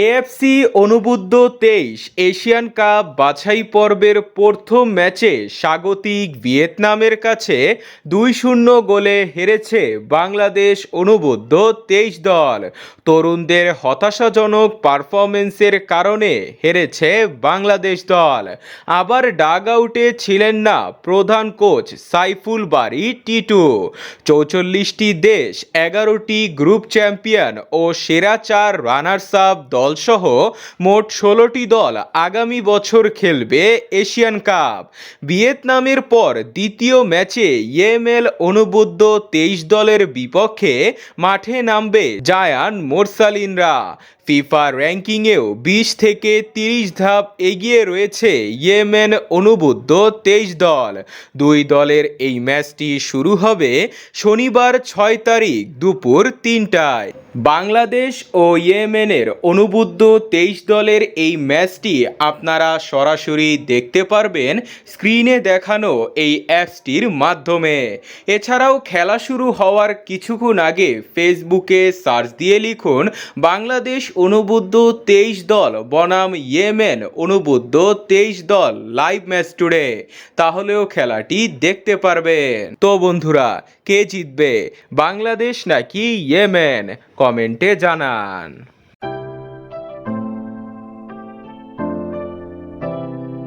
AFC অনুবুদ্ধ তেইশ Asian cup বাছাই পর্বের প্রথম ম্যাচে স্বাগতিক ভিয়েতনামের কাছে দুই শূন্য গোলে হেরেছে বাংলাদেশ অনুবুদ্ধ তেইশ দল। তরুণদের হতাশাজনক পারফরমেন্সের কারণে হেরেছে বাংলাদেশ দল। আবার ডাগ আউটে ছিলেন না প্রধান কোচ সাইফুল বারি টিটু। চৌচল্লিশটি দেশ, এগারোটি গ্রুপ চ্যাম্পিয়ন ও সেরা চার রানার্স আপ দলসহ মোট ষোলোটি দল আগামী বছর খেলবে এশিয়ান কাপ। ভিয়েতনামের পর দ্বিতীয় ম্যাচে ইয়েমেল অনুবুদ্ধ তেইশ দলের বিপক্ষে মাঠে নামবে জায়ান মোরসালিনরা। ফিফা র্যাঙ্কিংয়েও বিশ থেকে তিরিশ ধাপ এগিয়ে রয়েছে ইয়েমেন অনুবুদ্ধ তেইশ দল। দুই দলের এই ম্যাচটি শুরু হবে শনিবার ছয় তারিখ দুপুর তিনটায়। বাংলাদেশ ও ইয়েমেনের অনুবুদ্ধ তেইশ দলের এই ম্যাচটি আপনারা সরাসরি দেখতে পারবেন স্ক্রিনে দেখানো এই অ্যাপসটির মাধ্যমে। এছাড়াও খেলা শুরু হওয়ার কিছুক্ষণ আগে ফেসবুকে সার্চ দিয়ে লিখুন, বাংলাদেশ অনুবুদ্ধ তেইশ দল, বনাম ইয়েমেন অনুবুদ্ধ তেইশ দল, লাইভ ম্যাচ টুডে। তাহলেও খেলাটি দেখতে পারবেন। তো বন্ধুরা, কে জিতবে, বাংলাদেশ নাকি ইয়েমেন? কমেন্টে জানান।